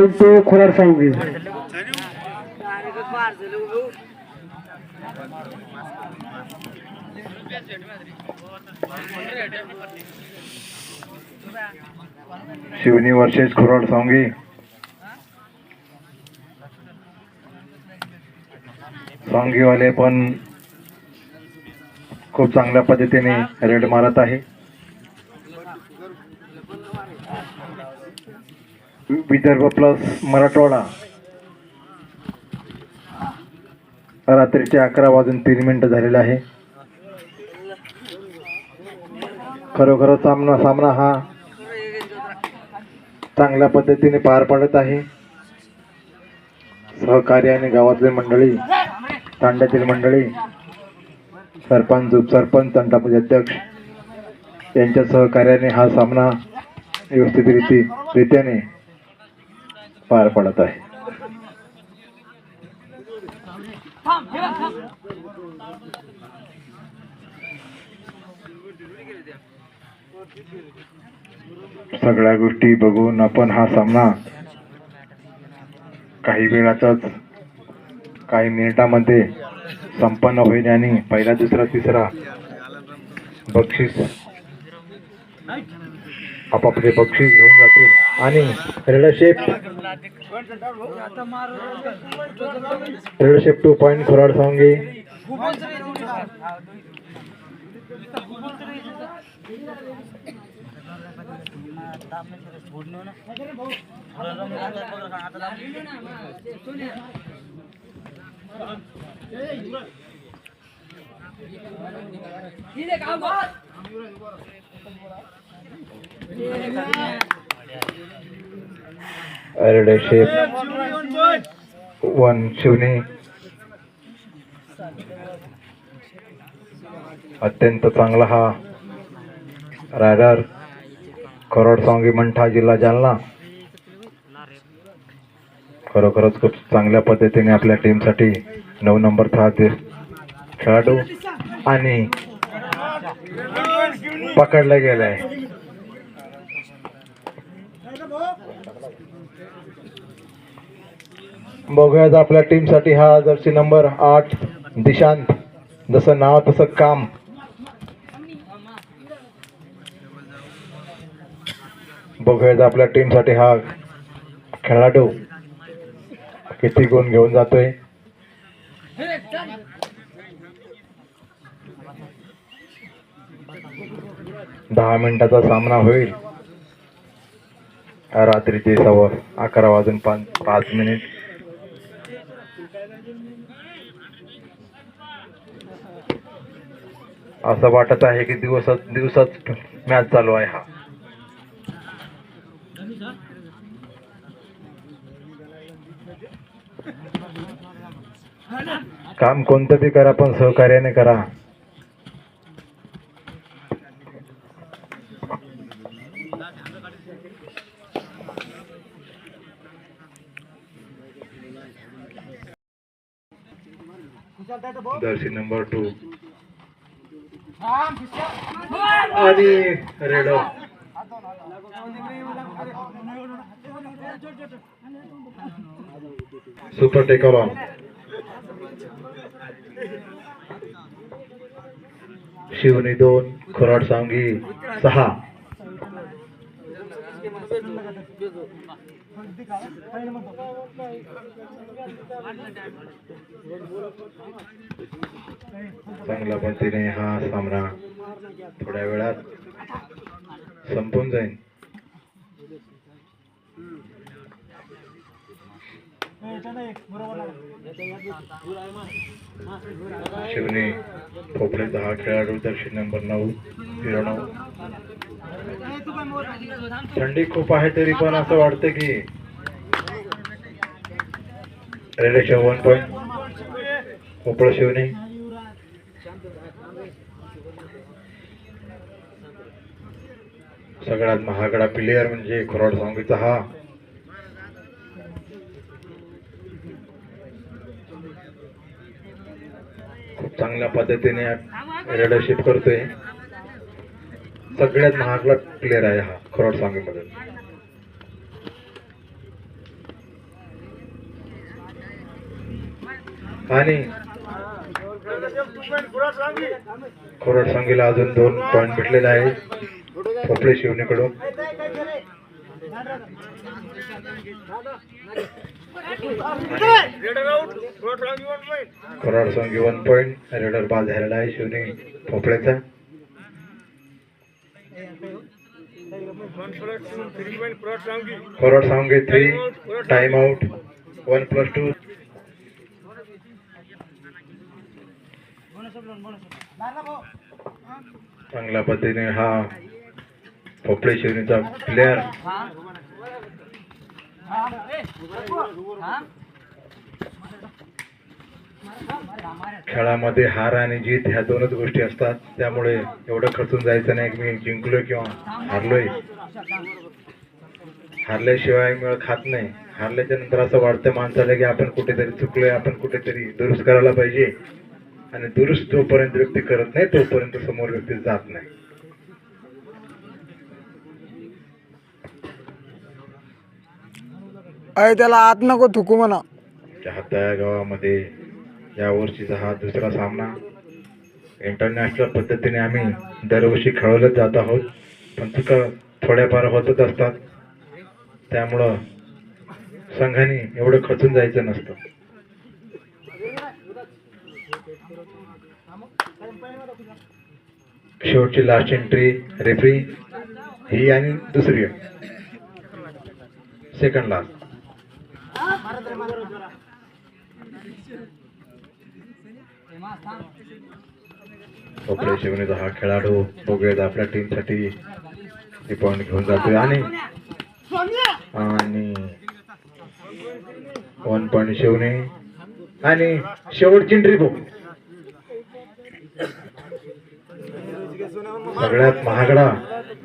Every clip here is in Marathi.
तो खोलार सांगू शिवनी वर्षेस खुराड सांगी. सांगीवाले पण खूप चांगल्या पद्धतीने रेड मारत आहे. विदर्भ प्लस मराठवाडा. रात्रीचे अकरा वाजून तीन मिनिटं झालेले आहे. खरोखर सामना सामना हा चांगल्या पद्धतीने पार पडत आहे. सहकारी आणि गावातली मंडळी तांड्यातील मंडळी सरपंच उपसरपंच तंटापती अध्यक्ष यांच्या सहकार्याने हा सामना व्यवस्थित रीती रित्याने पार पडत आहे. सगळ्या गोष्टी बघून आपण हा सामना काही वेळातच काही मिनिटामध्ये संपन्न होईल आणि पहिला दुसरा तिसरा बक्षीस आपापले बक्षीस घेऊन जातील. आणि रेडशेप रेडशेप टू पॉईंट खोराड सांगे रेडशेप वन शिवनी अत्यंत चांगला हा. रायडर खरोड सांगी मंठा जिल्हा जालना. खरोखरच खूप चांगल्या पद्धतीने आपल्या टीमसाठी नऊ नंबरचा ते खेळाडू आणि पकडला गेलाय. बघूयात आपल्या टीमसाठी हा जर्सी नंबर आठ दिशांत. जसं नाव तसं काम. बघूयात आपल्या टीमसाठी हा खेळाडू किती गुण घेऊन जातोय. दहा मिनिटाचा सामना होईल. रात्रीचे सव्वा अकरा वाजून पाच पाच मिनिट. असं वाटत आहे की दिवसात दिवसात मॅच चालू आहे हा. काम कोणतं बी करा पण सहकार्याने करा. दर्शी नंबर टू आणि रेडो. सुपर टेकर ऑन शिवनी दोन खोराड सांगी सहा. चांगल्या पद्धतीने हा सामना थोड्या वेळात संपून जाईल. शिवने खोपड्याचा दहा खेळाडू दर्शक नंबर नऊ झिरो नऊ. थंडी खूप आहे तरी पण असं वाटतं की रेलेशन वन पॉईंट खोपळ शिवने. सगळ्यात महागडा प्लेअर म्हणजे खोराड सांगीचा हा. चांगल्या पद्धतीने रेडरशिप करतोय. सगळ्यात महागला प्लेअर आहे हा खरोड सांगलीमध्ये आणि खोरड सांगलीला अजून दोन पॉईंट भेटलेला आहे कपडे शिवणीकडून. कोराड संघी वन पॉईंट रेडर बाद झालेला आहे शिवने भोपळ्याचा कराड सांगे three time out one plus two चांगल्या पद्धतीने हा पोपळे शिवनेचा प्लेअर खेळामध्ये हार आणि जीत ह्या दोनच गोष्टी असतात. त्यामुळे एवढं खर्चून जायचं नाही. की मी जिंकलोय किंवा हारलोय. हारल्याशिवाय मिळ खात नाही. हारल्याच्या नंतर असं वाटतं माणसाला की आपण कुठेतरी चुकलोय आपण कुठेतरी दुरुस्त करायला पाहिजे. आणि दुरुस्त जोपर्यंत व्यक्ती करत नाही तोपर्यंत समोर व्यक्ती जात नाही. अय त्याला आत नको थुकू म्हणा. चाहता गावामध्ये या वर्षीचा हा दुसरा सामना. इंटरनॅशनल पद्धतीने आम्ही दरवर्षी खेळवलं जात आहोत. पण चुका थोड्याफार होतच असतात. त्यामुळं संघाने एवढं खचून जायचं नसतं. शेवटची लास्ट एंट्री रेफरी ही आणि दुसरी. सेकंड लास्ट कपडे शिवण्याचा हा खेळाडू वगैरे आपल्या टीमसाठी ते पॉईंट घेऊन जातोय. आणि आणि वन पॉईंट शिवणे. आणि शेवटची ट्रिप सगळ्यात महागडा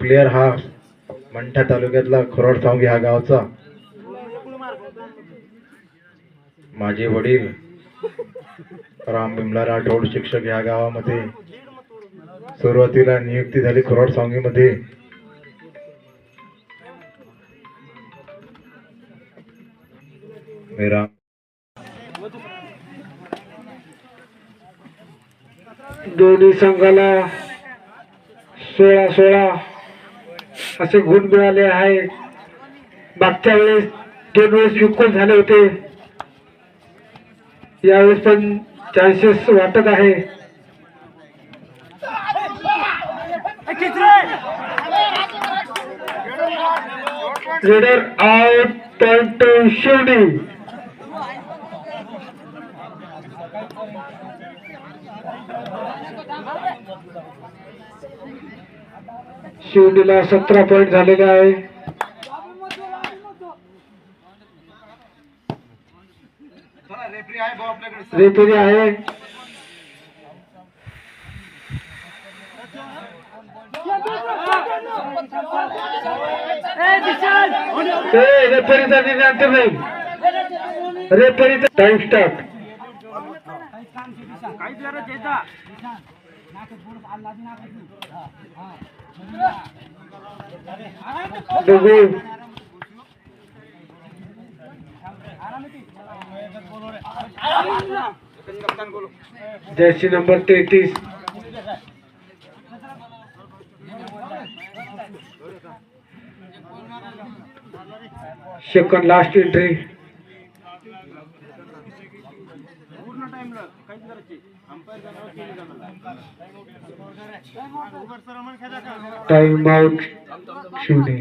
प्लेअर हा मंठा तालुक्यातला खरोड सावंगी हा गावचा. माझे वडील राम बिमला राठोड शिक्षक या गावामध्ये सुरुवातीला नियुक्ती झाली खरोड सांगीमध्ये मेरा दोन्ही संघाला सोळा सोळा असे गुण मिळाले आहे मागच्या वेळेस दोन वेळेस विकुल झाले होते. यावेळेस पण चान्सेस वाटत आहे. रेडर आउट पॉइंट शिवणी शिवडीला सतरा पॉइंट झालेले आहे. रेफरी आहे ए, रेफरीचा निर्णय अंतिम नाही रेफरीचा टाइम स्टार्ट बघू जर्सी नंबर तेहतीस. Second last entry time out शिवणे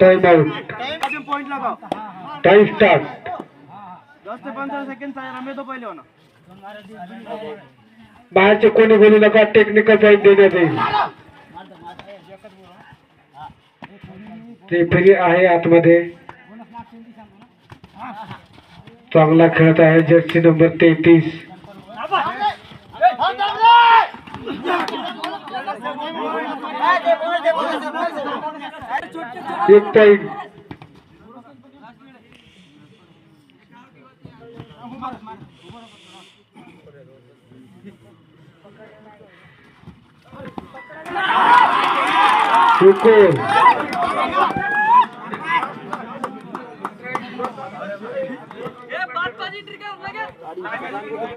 टाइम आउट पॉइंट लगाओ टाइम स्टार्ट दस से पंद्रह सेकंड चाहिए हमें तो पहले होना बाहेरचे कोणी बोलू नका टेक्निकल पॉईंट देण्यात येईल. रेफरी आहे आतमध्ये. चांगला खेळत आहे जर्सी नंबर तेहतीस. एक टाइम ये बात पाजी ट्रिगर लगे